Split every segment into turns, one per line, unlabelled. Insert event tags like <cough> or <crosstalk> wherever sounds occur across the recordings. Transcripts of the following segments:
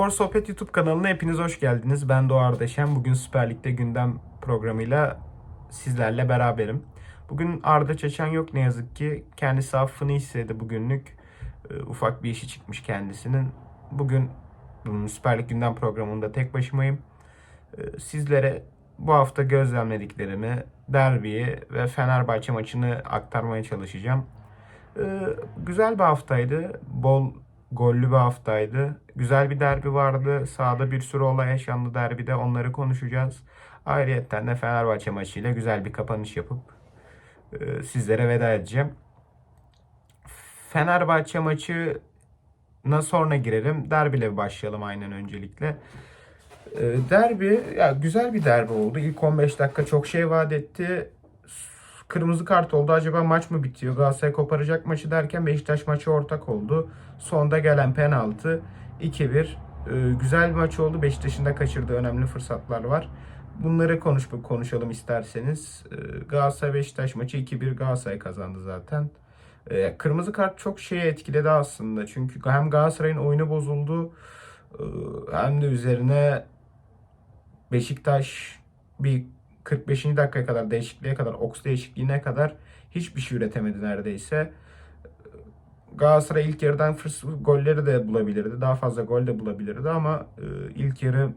Spor Sohbet YouTube kanalına hepiniz hoş geldiniz. Ben Doğar Deşen. Bugün Süper Lig'de gündem programıyla sizlerle beraberim. Bugün Arda Çeçen yok ne yazık ki. Kendisi affını istedi bugünlük. Ee, Ufak bir işi çıkmış kendisinin. Bugün Süper Lig gündem programında tek başımayım. Ee, Sizlere bu hafta gözlemlediklerimi, derbiyi ve Fenerbahçe maçını aktarmaya çalışacağım. Ee, güzel bir haftaydı. Bol gollü bir haftaydı. Güzel bir derbi vardı. Sahada bir sürü olay yaşandı derbide. Onları konuşacağız. Ayrıyeten de Fenerbahçe maçıyla güzel bir kapanış yapıp e, sizlere veda edeceğim. Fenerbahçe maçına sonra girelim. Derbiyle başlayalım aynen öncelikle. E, Derbi ya güzel bir derbi oldu. İlk 15 dakika çok şey vaat etti. Kırmızı kart oldu. Acaba maç mı bitiyor? Galatasaray koparacak maçı derken Beşiktaş maçı ortak oldu. Sonda gelen penaltı 2-1. Ee, güzel bir maç oldu. Beşiktaş'ın da kaçırdığı önemli fırsatlar var. Bunları konuş konuşalım isterseniz. Ee, Galatasaray Beşiktaş maçı 2-1 Galatasaray kazandı zaten. Ee, kırmızı kart çok şeye etkiledi aslında. Çünkü hem Galatasaray'ın oyunu bozuldu e, hem de üzerine Beşiktaş bir 45. dakikaya kadar değişikliğe kadar Oks değişikliğine kadar hiçbir şey üretemedi neredeyse. Galatasaray ilk yarıdan fırs golleri de bulabilirdi. Daha fazla gol de bulabilirdi ama e, ilk yarı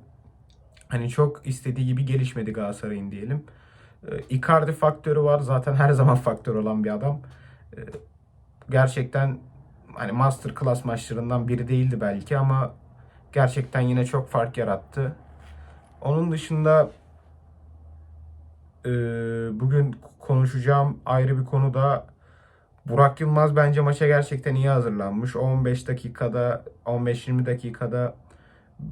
hani çok istediği gibi gelişmedi Galatasaray'ın diyelim. E, Icardi faktörü var. Zaten her zaman <laughs> faktör olan bir adam. E, gerçekten hani master class maçlarından biri değildi belki ama gerçekten yine çok fark yarattı. Onun dışında e, bugün konuşacağım ayrı bir konu da Burak Yılmaz bence maça gerçekten iyi hazırlanmış. O 15 dakikada, 15-20 dakikada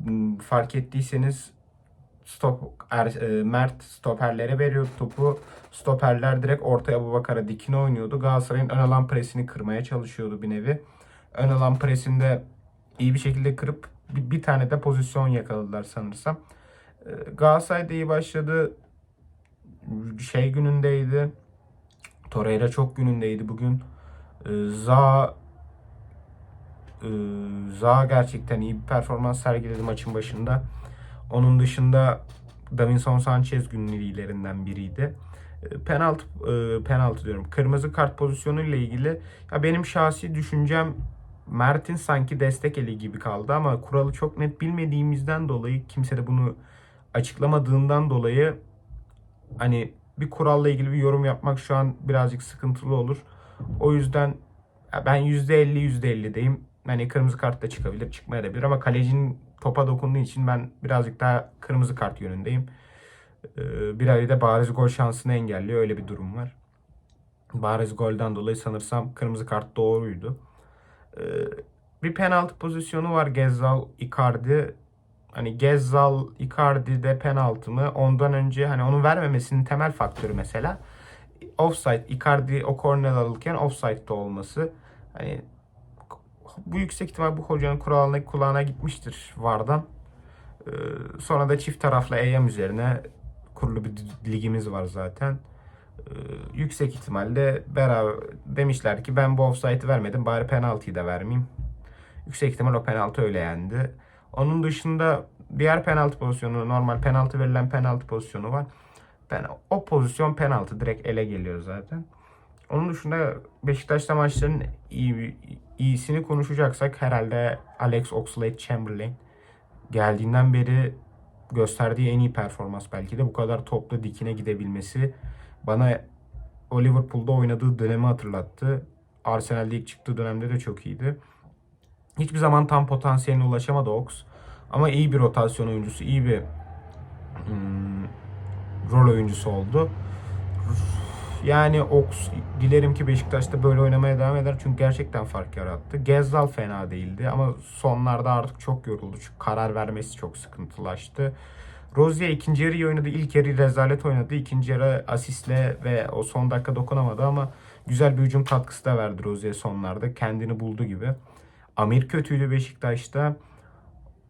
m, fark ettiyseniz stop er, e, Mert stoperlere veriyordu topu. Stoperler direkt ortaya Abubakar'a dikine oynuyordu. Galatasaray'ın ön alan presini kırmaya çalışıyordu bir nevi. Ön alan presinde iyi bir şekilde kırıp bir, bir tane de pozisyon yakaladılar sanırsam. E, Galatasaray da iyi başladı. Şey günündeydi. Torreira çok günündeydi bugün. Ee, Za e, Za gerçekten iyi bir performans sergiledi maçın başında. Onun dışında Davinson Sanchez günleriylerinden biriydi. E, Penaltı e, penaltı diyorum. Kırmızı kart pozisyonu ile ilgili ya benim şahsi düşüncem Mert'in sanki destek eli gibi kaldı ama kuralı çok net bilmediğimizden dolayı kimse de bunu açıklamadığından dolayı hani bir kuralla ilgili bir yorum yapmak şu an birazcık sıkıntılı olur. O yüzden ben %50 %50'deyim. Hani kırmızı kart da çıkabilir, çıkmayabilir ama kalecinin topa dokunduğu için ben birazcık daha kırmızı kart yönündeyim. Ee, bir ayda bariz gol şansını engelliyor. Öyle bir durum var. Bariz golden dolayı sanırsam kırmızı kart doğruydu. Ee, bir penaltı pozisyonu var Gezzal Icardi hani Gezzal Icardi'de penaltı mı? Ondan önce hani onu vermemesinin temel faktörü mesela offside Icardi o korner alırken offside'da olması. Hani bu yüksek ihtimal bu hocanın kuralına kulağına gitmiştir VAR'dan. Ee, sonra da çift taraflı eyyam üzerine kurulu bir ligimiz var zaten. Ee, yüksek ihtimalle beraber demişler ki ben bu offside'ı vermedim bari penaltıyı da vermeyeyim. Yüksek ihtimal o penaltı öyle yendi. Onun dışında diğer penaltı pozisyonu normal penaltı verilen penaltı pozisyonu var. Ben o pozisyon penaltı direkt ele geliyor zaten. Onun dışında Beşiktaş'ta maçların iyi, iyisini konuşacaksak herhalde Alex Oxlade-Chamberlain geldiğinden beri gösterdiği en iyi performans belki de bu kadar toplu dikine gidebilmesi bana Liverpool'da oynadığı dönemi hatırlattı. Arsenal'de ilk çıktığı dönemde de çok iyiydi. Hiçbir zaman tam potansiyeline ulaşamadı Ox. Ama iyi bir rotasyon oyuncusu, iyi bir hmm, rol oyuncusu oldu. Yani Ox dilerim ki Beşiktaş'ta böyle oynamaya devam eder çünkü gerçekten fark yarattı. Gezzal fena değildi ama sonlarda artık çok yoruldu çünkü karar vermesi çok sıkıntılaştı. Rozier ikinci yarıyı oynadı. İlk yarı rezalet oynadı. İkinci yarı asistle ve o son dakika dokunamadı ama güzel bir hücum katkısı da verdi Rozier sonlarda. Kendini buldu gibi. Amir kötüydü Beşiktaş'ta.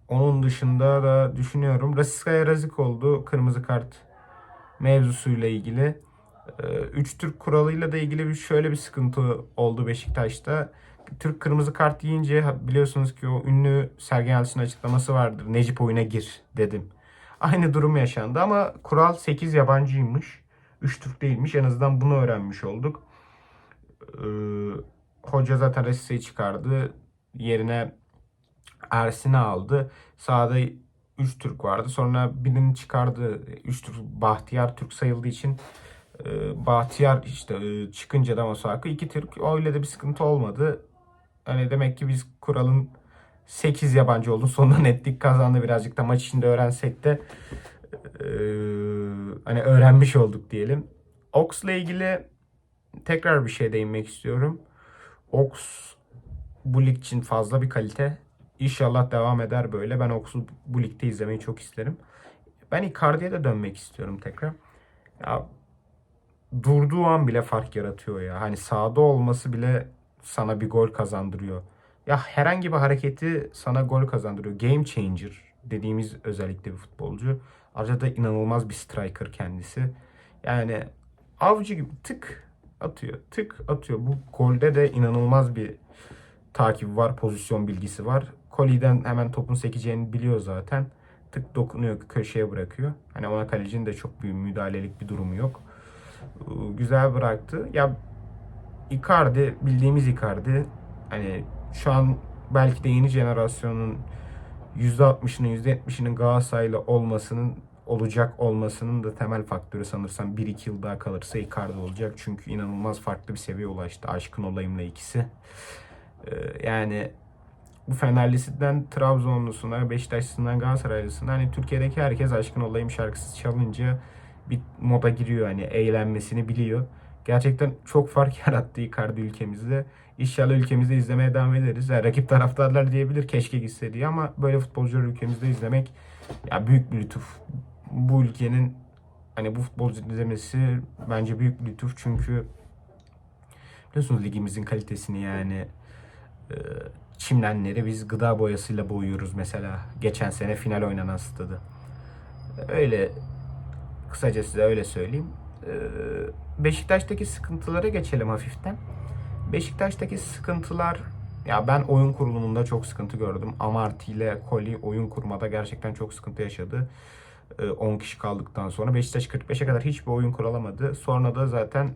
Onun dışında da düşünüyorum. Rasiska'ya razık oldu. Kırmızı kart mevzusuyla ilgili. 3 Türk kuralıyla da ilgili bir şöyle bir sıkıntı oldu Beşiktaş'ta. Türk kırmızı kart yiyince biliyorsunuz ki o ünlü Sergen Yalçın açıklaması vardır. Necip oyuna gir dedim. Aynı durum yaşandı ama kural 8 yabancıymış. 3 Türk değilmiş. En azından bunu öğrenmiş olduk. Ee, hoca zaten Resse'yi çıkardı. Yerine Ersin'i aldı. Sağda 3 Türk vardı. Sonra birini çıkardı. 3 Türk Bahtiyar Türk sayıldığı için e, Bahtiyar işte e, çıkınca da Masuaku 2 Türk. Öyle de bir sıkıntı olmadı. Hani demek ki biz kuralın 8 yabancı olduğunu sonunda netlik kazandı birazcık da maç içinde öğrensek de e, hani öğrenmiş olduk diyelim. Ox'la ilgili tekrar bir şey değinmek istiyorum. Ox bu lig için fazla bir kalite. İnşallah devam eder böyle. Ben Ox'u bu ligde izlemeyi çok isterim. Ben Icardi'ye de dönmek istiyorum tekrar. Ya durduğu an bile fark yaratıyor ya. Hani sahada olması bile sana bir gol kazandırıyor. Ya herhangi bir hareketi sana gol kazandırıyor. Game changer dediğimiz özellikle bir futbolcu. Ayrıca da inanılmaz bir striker kendisi. Yani avcı gibi tık atıyor. Tık atıyor. Bu golde de inanılmaz bir takibi var. Pozisyon bilgisi var. Koli'den hemen topun sekeceğini biliyor zaten. Tık dokunuyor köşeye bırakıyor. Hani ona kalecinin de çok büyük müdahalelik bir durumu yok. Ee, Güzel bıraktı. Ya Icardi bildiğimiz Icardi hani şu an belki de yeni jenerasyonun %60'ının %70'inin Galatasaraylı olmasının olacak olmasının da temel faktörü sanırsam 1-2 yıl daha kalırsa Icardi olacak. Çünkü inanılmaz farklı bir seviyeye ulaştı. Aşkın olayımla ikisi. Ee, yani bu Fenerlisinden Trabzonlusuna, Beşiktaşlısından Galatasaraylısına hani Türkiye'deki herkes Aşkın Olayım şarkısı çalınca bir moda giriyor hani eğlenmesini biliyor. Gerçekten çok fark <laughs> yarattı Icardi ülkemizde. İnşallah ülkemizde izlemeye devam ederiz. Yani rakip taraftarlar diyebilir keşke gitse diye ama böyle futbolcuları ülkemizde izlemek ya büyük bir lütuf. Bu ülkenin hani bu futbolcu izlemesi bence büyük bir lütuf çünkü biliyorsunuz ligimizin kalitesini yani çimlenleri biz gıda boyasıyla boyuyoruz mesela. Geçen sene final oynanan stadı. Öyle kısaca size öyle söyleyeyim. Ee, Beşiktaş'taki sıkıntılara geçelim hafiften. Beşiktaş'taki sıkıntılar ya ben oyun kurulumunda çok sıkıntı gördüm. Amarty ile Koli oyun kurmada gerçekten çok sıkıntı yaşadı. Ee, 10 kişi kaldıktan sonra Beşiktaş 45'e kadar hiçbir oyun kuralamadı. Sonra da zaten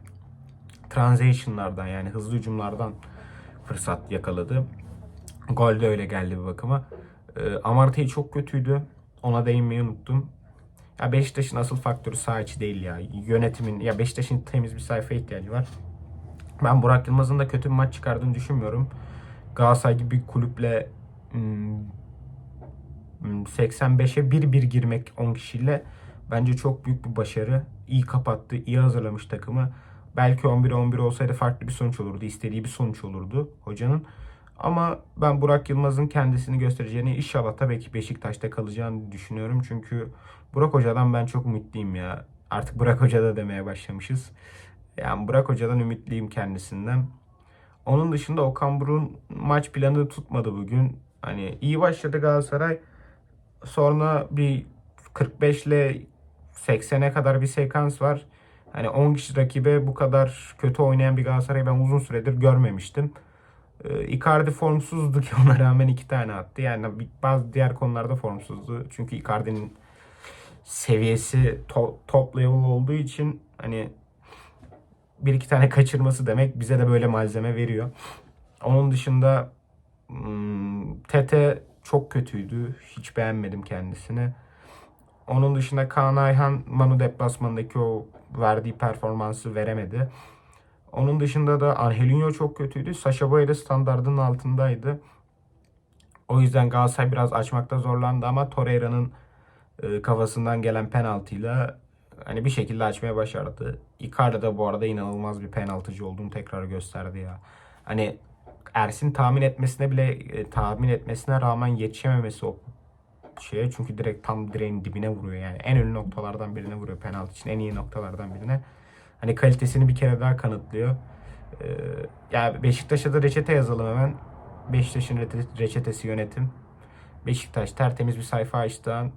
transition'lardan yani hızlı hücumlardan fırsat yakaladı. Gol de öyle geldi bir bakıma. Ee, Amartey çok kötüydü. Ona değinmeyi unuttum. Ya Beşiktaş'ın asıl faktörü saha içi değil ya. Yönetimin ya Beşiktaş'ın temiz bir sayfa ihtiyacı var. Ben Burak Yılmaz'ın da kötü bir maç çıkardığını düşünmüyorum. Galatasaray gibi bir kulüple hmm, hmm, 85'e 1-1 girmek 10 kişiyle bence çok büyük bir başarı. İyi kapattı, iyi hazırlamış takımı. Belki 11'e 11 olsaydı farklı bir sonuç olurdu. istediği bir sonuç olurdu hocanın. Ama ben Burak Yılmaz'ın kendisini göstereceğini inşallah tabii ki Beşiktaş'ta kalacağını düşünüyorum. Çünkü Burak Hoca'dan ben çok ümitliyim ya. Artık Burak Hoca da demeye başlamışız. Yani Burak Hoca'dan ümitliyim kendisinden. Onun dışında Okan Buruk'un maç planı tutmadı bugün. Hani iyi başladı Galatasaray. Sonra bir 45 ile 80'e kadar bir sekans var. Hani 10 kişi rakibe bu kadar kötü oynayan bir Galatasaray ben uzun süredir görmemiştim. Ee, Icardi formsuzdu ki ona rağmen iki tane attı. Yani bazı diğer konularda formsuzdu. Çünkü Icardi'nin seviyesi to- top level olduğu için hani bir iki tane kaçırması demek bize de böyle malzeme veriyor. Onun dışında hmm, Tete çok kötüydü. Hiç beğenmedim kendisini. Onun dışında Kaan Ayhan Manu deplasmanındaki o verdiği performansı veremedi. Onun dışında da Angelinho çok kötüydü. Sasha Boye de standardının altındaydı. O yüzden Galatasaray biraz açmakta zorlandı ama Torreira'nın e, kafasından gelen penaltıyla hani bir şekilde açmaya başardı. Icardi da bu arada inanılmaz bir penaltıcı olduğunu tekrar gösterdi ya. Hani Ersin tahmin etmesine bile e, tahmin etmesine rağmen yetişememesi o şeye çünkü direkt tam direğin dibine vuruyor yani. En ünlü noktalardan birine vuruyor penaltı için en iyi noktalardan birine. Hani kalitesini bir kere daha kanıtlıyor. Ee, ya Beşiktaş'a da reçete yazalım hemen. Beşiktaş'ın reçetesi yönetim. Beşiktaş tertemiz bir sayfa açtı.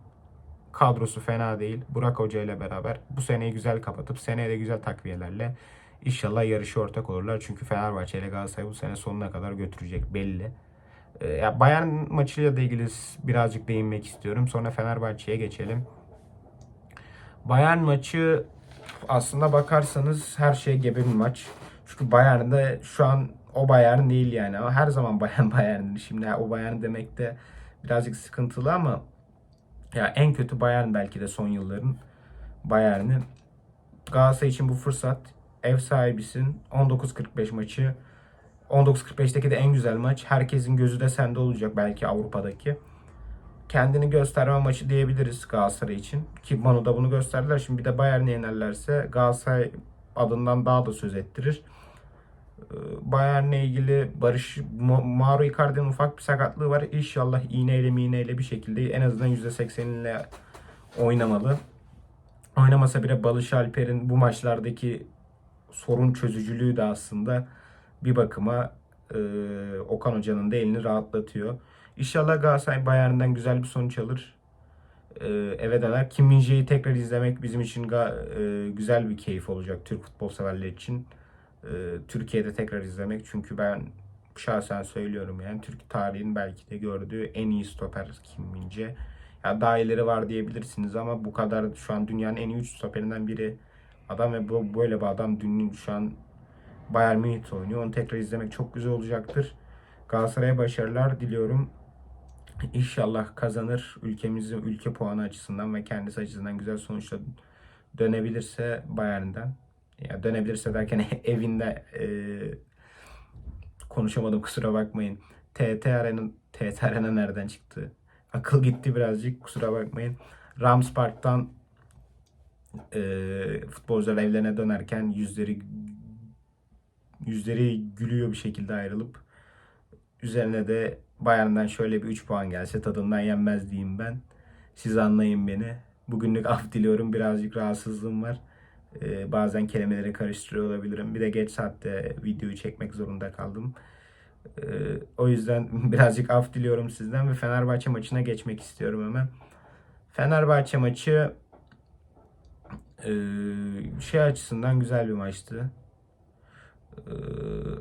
Kadrosu fena değil. Burak Hoca ile beraber bu seneyi güzel kapatıp seneye de güzel takviyelerle İnşallah yarışı ortak olurlar. Çünkü Fenerbahçe ile Galatasaray bu sene sonuna kadar götürecek belli. Ee, ya Bayern maçıyla da ilgili birazcık değinmek istiyorum. Sonra Fenerbahçe'ye geçelim. Bayern maçı aslında bakarsanız her şey gebe bir maç. Çünkü Bayern'de şu an o Bayern değil yani. Ama her zaman <laughs> Bayern Bayern'dir. Şimdi o Bayern demek de birazcık sıkıntılı ama ya en kötü Bayern belki de son yılların Bayern'i. Galatasaray için bu fırsat. Ev sahibisin. 19.45 maçı. 19.45'teki de en güzel maç. Herkesin gözü de sende olacak belki Avrupa'daki. Kendini gösterme maçı diyebiliriz Galatasaray için. Ki Manu'da bunu gösterdiler. Şimdi bir de Bayern'i yenerlerse Galatasaray adından daha da söz ettirir. Ee, Bayern'le ilgili Barış Mauro Icardi'nin ufak bir sakatlığı var. İnşallah iğneyle miğneyle bir şekilde en azından %80'inle oynamalı. Oynamasa bile Balış Alper'in bu maçlardaki sorun çözücülüğü de aslında bir bakıma e, Okan Hoca'nın da elini rahatlatıyor. İnşallah Galatasaray Bayern'den güzel bir sonuç alır. E, eve döner. Kim Min tekrar izlemek bizim için e, güzel bir keyif olacak Türk futbol severler için. E, Türkiye'de tekrar izlemek çünkü ben şahsen söylüyorum yani Türk tarihin belki de gördüğü en iyi stoper Kim min Ya daha ileri var diyebilirsiniz ama bu kadar şu an dünyanın en iyi 3 stoperinden biri adam ve bu böyle bir adam dünyanın şu an Bayern Münih oynuyor. Onu tekrar izlemek çok güzel olacaktır. Galatasaray'a başarılar diliyorum. İnşallah kazanır. Ülkemizin ülke puanı açısından ve kendisi açısından güzel sonuçla dönebilirse Bayern'den. Ya dönebilirse derken <laughs> evinde e, konuşamadım kusura bakmayın. TT Arena, TT Arena nereden çıktı? Akıl gitti birazcık kusura bakmayın. Rams Park'tan e, futbolcular evlerine dönerken yüzleri yüzleri gülüyor bir şekilde ayrılıp üzerine de Bayern'den şöyle bir 3 puan gelse tadından yenmez diyeyim ben. Siz anlayın beni. Bugünlük af diliyorum. Birazcık rahatsızlığım var. Ee, bazen kelimeleri karıştırıyor olabilirim. Bir de geç saatte videoyu çekmek zorunda kaldım. Ee, o yüzden <laughs> birazcık af diliyorum sizden ve Fenerbahçe maçına geçmek istiyorum hemen. Fenerbahçe maçı e, şey açısından güzel bir maçtı. Ee,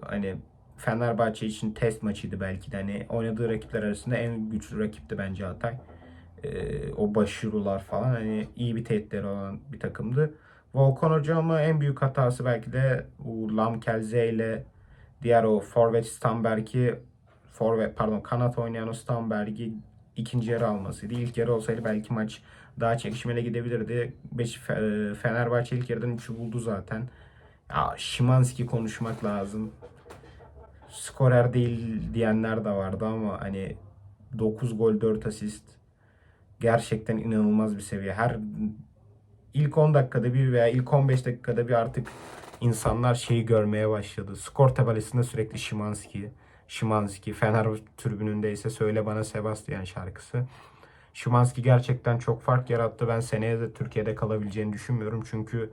hani Fenerbahçe için test maçıydı belki de. Hani oynadığı rakipler arasında en güçlü rakipti bence Hatay. Ee, o başvurular falan hani iyi bir tehditleri olan bir takımdı. Volkan Hocam'ın en büyük hatası belki de bu Lamkelze ile diğer o forvet Stamberg'i forvet pardon kanat oynayan o Stamberg'i ikinci yarı almasıydı. İlk yarı olsaydı belki maç daha çekişmeli gidebilirdi. Beş, Fenerbahçe ilk yarıdan 3'ü buldu zaten. Ya Şimanski konuşmak lazım. Skorer değil diyenler de vardı ama hani 9 gol 4 asist gerçekten inanılmaz bir seviye. Her ilk 10 dakikada bir veya ilk 15 dakikada bir artık insanlar şeyi görmeye başladı. Skor tabelesinde sürekli Şimanski, Şimanski, Fener tribününde ise Söyle Bana Sebastian şarkısı. Şimanski gerçekten çok fark yarattı. Ben seneye de Türkiye'de kalabileceğini düşünmüyorum. Çünkü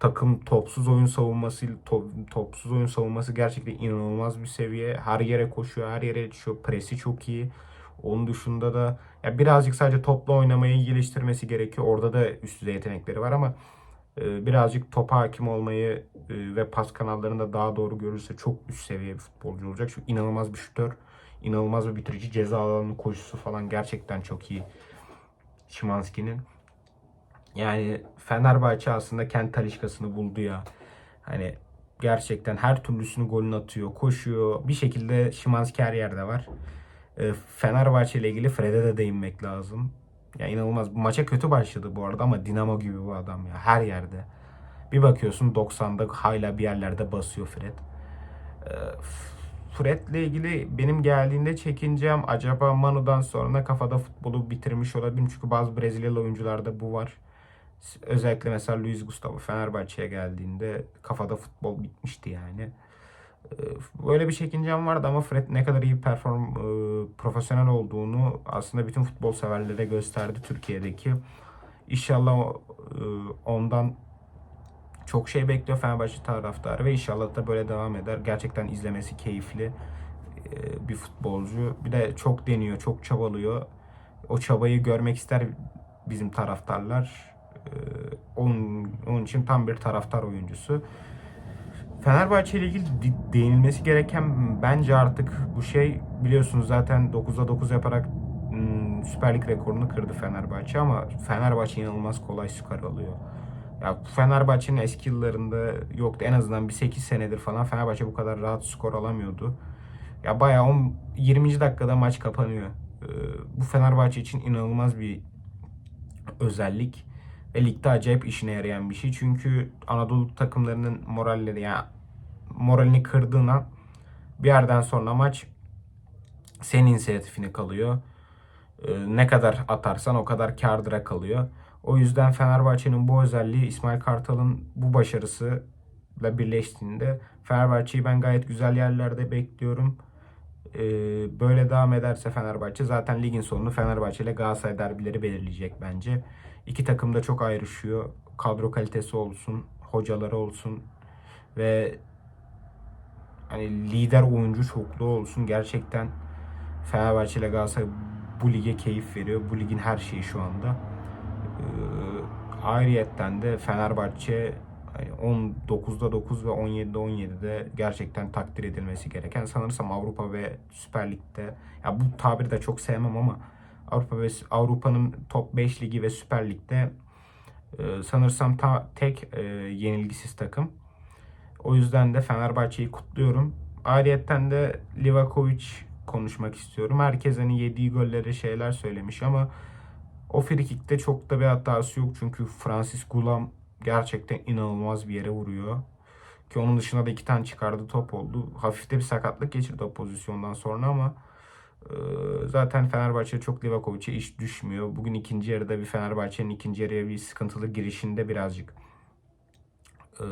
takım topsuz oyun savunması top, topsuz oyun savunması gerçekten inanılmaz bir seviye. Her yere koşuyor, her yere yetişiyor. Presi çok iyi. Onun dışında da ya birazcık sadece topla oynamayı geliştirmesi gerekiyor. Orada da üst düzey yetenekleri var ama e, birazcık topa hakim olmayı e, ve pas kanallarında daha doğru görürse çok üst seviye bir futbolcu olacak. Çünkü inanılmaz bir şütör, inanılmaz bir bitirici. Ceza alanının koşusu falan gerçekten çok iyi. Şimanski'nin. Yani Fenerbahçe aslında kendi talişkasını buldu ya. Hani gerçekten her türlüsünü golünü atıyor, koşuyor. Bir şekilde Şimanski her yerde var. E, Fenerbahçe ile ilgili Fred'e de değinmek lazım. Ya inanılmaz. Maça kötü başladı bu arada ama Dinamo gibi bu adam ya. Her yerde. Bir bakıyorsun 90'da hala bir yerlerde basıyor Fred. E, Fred'le ilgili benim geldiğinde çekincem acaba Manu'dan sonra kafada futbolu bitirmiş olabilir. Çünkü bazı Brezilyalı oyuncularda bu var. Özellikle mesela Luis Gustavo Fenerbahçe'ye geldiğinde kafada futbol bitmişti yani. Ee, böyle bir çekincem vardı ama Fred ne kadar iyi perform e, profesyonel olduğunu aslında bütün futbol severlere gösterdi Türkiye'deki. İnşallah e, ondan çok şey bekliyor Fenerbahçe taraftarı ve inşallah da böyle devam eder. Gerçekten izlemesi keyifli e, bir futbolcu. Bir de çok deniyor, çok çabalıyor. O çabayı görmek ister bizim taraftarlar. Onun, onun için tam bir taraftar oyuncusu. Fenerbahçe ile ilgili de- değinilmesi gereken bence artık bu şey biliyorsunuz zaten 9'da 9 yaparak ım, Süper Lig rekorunu kırdı Fenerbahçe ama Fenerbahçe inanılmaz kolay skor alıyor. Ya Fenerbahçe'nin eski yıllarında yoktu. En azından bir 8 senedir falan Fenerbahçe bu kadar rahat skor alamıyordu. Ya bayağı 10, 20. dakikada maç kapanıyor. Ee, bu Fenerbahçe için inanılmaz bir özellik ve ligde acayip işine yarayan bir şey. Çünkü Anadolu takımlarının moralleri yani moralini kırdığına bir yerden sonra maç senin inisiyatifine kalıyor. Ee, ne kadar atarsan o kadar kardıra kalıyor. O yüzden Fenerbahçe'nin bu özelliği İsmail Kartal'ın bu başarısıyla birleştiğinde Fenerbahçe'yi ben gayet güzel yerlerde bekliyorum. Ee, böyle devam ederse Fenerbahçe zaten ligin sonunu Fenerbahçe ile Galatasaray derbileri belirleyecek bence. İki takım da çok ayrışıyor. Kadro kalitesi olsun, hocaları olsun ve hani lider oyuncu çokluğu olsun. Gerçekten Fenerbahçe ile Galatasaray bu lige keyif veriyor. Bu ligin her şeyi şu anda. Ee, ayrıyetten de Fenerbahçe hani 19'da 9 ve 17'de 17'de gerçekten takdir edilmesi gereken sanırsam Avrupa ve Süper Lig'de ya bu tabiri de çok sevmem ama Avrupa ve Avrupa'nın top 5 ligi ve Süper Lig'de e, sanırsam ta, tek e, yenilgisiz takım. O yüzden de Fenerbahçe'yi kutluyorum. Ayrıyetten de Livakovic konuşmak istiyorum. Herkes hani yediği golleri şeyler söylemiş ama o frikikte çok da bir hatası yok. Çünkü Francis Gulam gerçekten inanılmaz bir yere vuruyor. Ki onun dışında da iki tane çıkardı top oldu. Hafif de bir sakatlık geçirdi o pozisyondan sonra ama zaten Fenerbahçe çok Livakovic'e iş düşmüyor. Bugün ikinci yarıda bir Fenerbahçe'nin ikinci yarıya bir sıkıntılı girişinde birazcık e,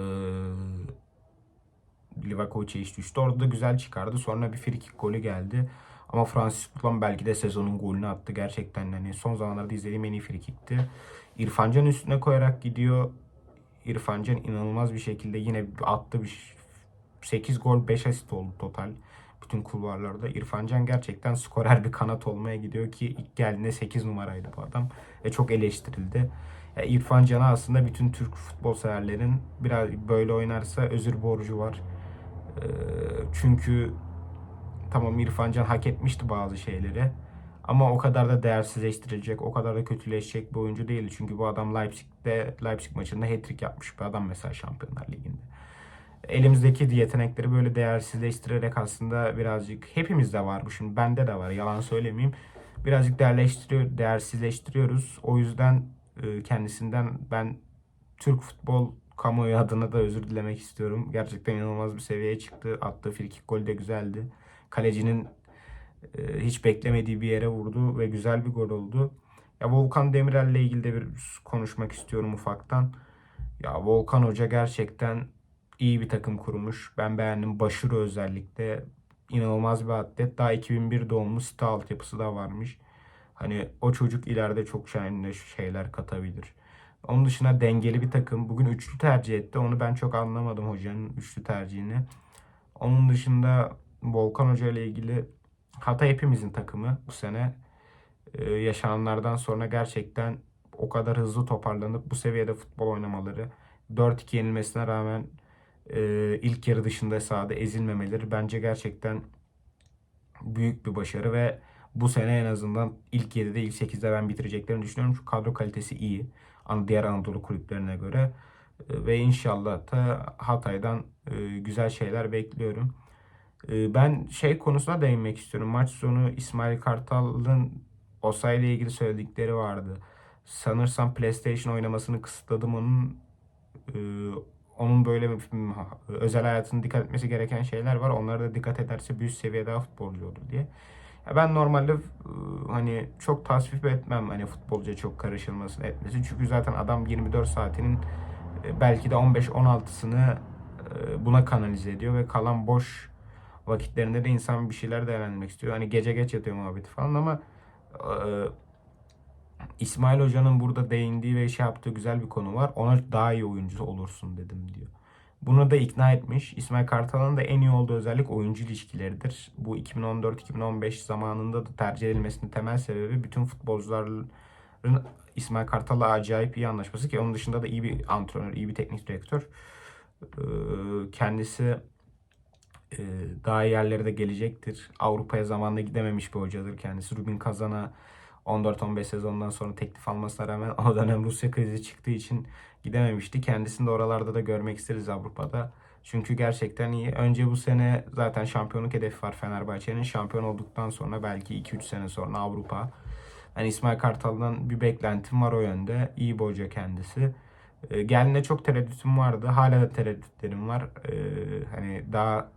Livakovic'e iş düştü. Orada da güzel çıkardı. Sonra bir frikik golü geldi. Ama Francis Bulan belki de sezonun golünü attı. Gerçekten hani son zamanlarda izlediğim en iyi frikikti. İrfancan üstüne koyarak gidiyor. İrfancan inanılmaz bir şekilde yine attı bir 8 gol 5 asist oldu total. Bütün kulvarlarda. İrfancan gerçekten skorer bir kanat olmaya gidiyor ki ilk geldiğinde 8 numaraydı bu adam. Ve çok eleştirildi. Ya İrfan Can'a aslında bütün Türk futbol severlerin biraz böyle oynarsa özür borcu var. Ee, çünkü tamam İrfan Can hak etmişti bazı şeyleri. Ama o kadar da değersizleştirilecek, o kadar da kötüleşecek bir oyuncu değildi. Çünkü bu adam Leipzig'te, Leipzig maçında hat-trick yapmış bir adam mesela Şampiyonlar Ligi'nde. Elimizdeki yetenekleri böyle değersizleştirerek aslında birazcık hepimizde var bu şimdi bende de var yalan söylemeyeyim. Birazcık değerleştiriyor, değersizleştiriyoruz. O yüzden e, kendisinden ben Türk futbol kamuoyu adına da özür dilemek istiyorum. Gerçekten inanılmaz bir seviyeye çıktı. Attığı frikik gol de güzeldi. Kalecinin e, hiç beklemediği bir yere vurdu ve güzel bir gol oldu. Ya Volkan Demirel ile ilgili de bir konuşmak istiyorum ufaktan. Ya Volkan Hoca gerçekten iyi bir takım kurmuş. Ben beğendim. Başarı özellikle inanılmaz bir atlet. Daha 2001 doğumlu site altyapısı da varmış. Hani o çocuk ileride çok şahane şeyler katabilir. Onun dışında dengeli bir takım. Bugün üçlü tercih etti. Onu ben çok anlamadım hocanın üçlü tercihini. Onun dışında Volkan Hoca ile ilgili Hatay hepimizin takımı bu sene. Ee, yaşananlardan sonra gerçekten o kadar hızlı toparlanıp bu seviyede futbol oynamaları 4-2 yenilmesine rağmen e, ilk yarı dışında sahada ezilmemeleri bence gerçekten büyük bir başarı ve bu sene en azından ilk 7'de ilk 8'de ben bitireceklerini düşünüyorum. Çünkü kadro kalitesi iyi. Diğer Anadolu kulüplerine göre. E, Ve inşallah da Hatay'dan e, güzel şeyler bekliyorum. E, Ben şey konusuna değinmek istiyorum. Maç sonu İsmail Kartal'ın Osay ile ilgili söyledikleri vardı. Sanırsam PlayStation oynamasını kısıtladım onun. Onun böyle özel hayatına dikkat etmesi gereken şeyler var. Onlara da dikkat ederse bir üst seviyede daha futbolcu olur diye. Ya ben normalde hani çok tasvip etmem hani futbolcuya çok karışılmasını etmesi. Çünkü zaten adam 24 saatinin e, belki de 15-16'sını e, buna kanalize ediyor ve kalan boş vakitlerinde de insan bir şeyler değerlendirmek istiyor. Hani gece geç yatıyor muhabbeti falan ama İsmail Hoca'nın burada değindiği ve şey yaptığı güzel bir konu var. Ona daha iyi oyuncu olursun dedim diyor. Bunu da ikna etmiş. İsmail Kartal'ın da en iyi olduğu özellik oyuncu ilişkileridir. Bu 2014-2015 zamanında da tercih edilmesinin temel sebebi bütün futbolcuların İsmail Kartal'la acayip iyi anlaşması ki onun dışında da iyi bir antrenör, iyi bir teknik direktör. Ee, kendisi e, daha iyi yerlere de gelecektir. Avrupa'ya zamanla gidememiş bir hocadır kendisi. Rubin Kazan'a 14-15 sezondan sonra teklif almasına rağmen <laughs> o dönem Rusya krizi çıktığı için gidememişti. Kendisini de oralarda da görmek isteriz Avrupa'da. Çünkü gerçekten iyi. Önce bu sene zaten şampiyonluk hedefi var Fenerbahçe'nin. Şampiyon olduktan sonra belki 2-3 sene sonra Avrupa. Yani İsmail Kartal'dan bir beklentim var o yönde. İyi bir kendisi. E, geldiğinde çok tereddütüm vardı. Hala da tereddütlerim var. E, hani daha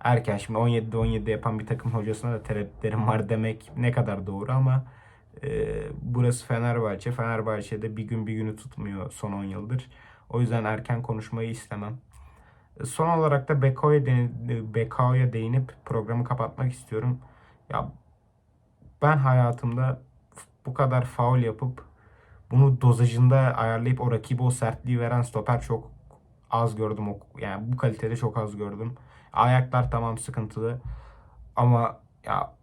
erken şimdi 17'de 17'de yapan bir takım hocasına da tereddütlerim var demek ne kadar doğru ama e, burası Fenerbahçe. Fenerbahçe'de bir gün bir günü tutmuyor son 10 yıldır. O yüzden erken konuşmayı istemem. E, Son olarak da Beko'ya Beko'ya değinip programı kapatmak istiyorum. Ya ben hayatımda bu kadar faul yapıp bunu dozajında ayarlayıp o rakibe o sertliği veren stoper çok az gördüm. Yani bu kalitede çok az gördüm. Ayaklar tamam sıkıntılı ama ya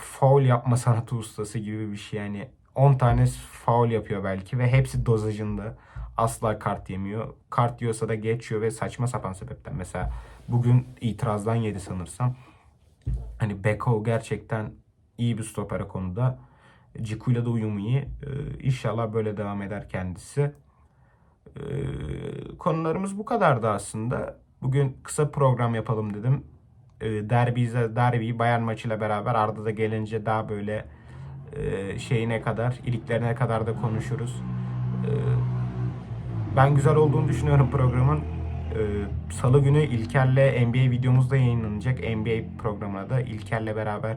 faul yapma sanatı ustası gibi bir şey yani 10 tane faul yapıyor belki ve hepsi dozajında. Asla kart yemiyor. Kart yiyorsa da geçiyor ve saçma sapan sebepten. Mesela bugün itirazdan yedi sanırsam. Hani Beko gerçekten iyi bir stoper konuda. Ciku'yla da uyumu iyi. Ee, İnşallah böyle devam eder kendisi. Ee, konularımız bu kadardı aslında. Bugün kısa program yapalım dedim. Ee, derbi, derbi Bayern maçıyla beraber Arda da gelince daha böyle e, şeyine kadar, iliklerine kadar da konuşuruz. Ee, ben güzel olduğunu düşünüyorum programın. Salı günü İlker'le NBA videomuz da yayınlanacak. NBA programına da İlker'le beraber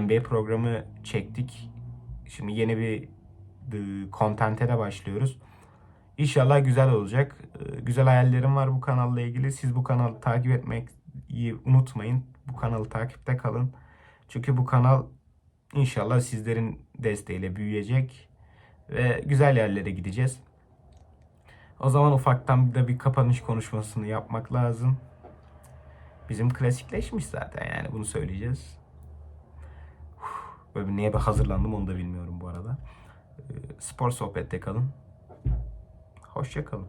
NBA programı çektik. Şimdi yeni bir e, content'e de başlıyoruz. İnşallah güzel olacak. Güzel hayallerim var bu kanalla ilgili. Siz bu kanalı takip etmeyi unutmayın. Bu kanalı takipte kalın. Çünkü bu kanal inşallah sizlerin desteğiyle büyüyecek ve güzel yerlere gideceğiz. O zaman ufaktan bir de bir kapanış konuşmasını yapmak lazım. Bizim klasikleşmiş zaten yani bunu söyleyeceğiz. Böyle neye bir hazırlandım onu da bilmiyorum bu arada. Ee, Spor sohbette kalın. Hoşça kalın.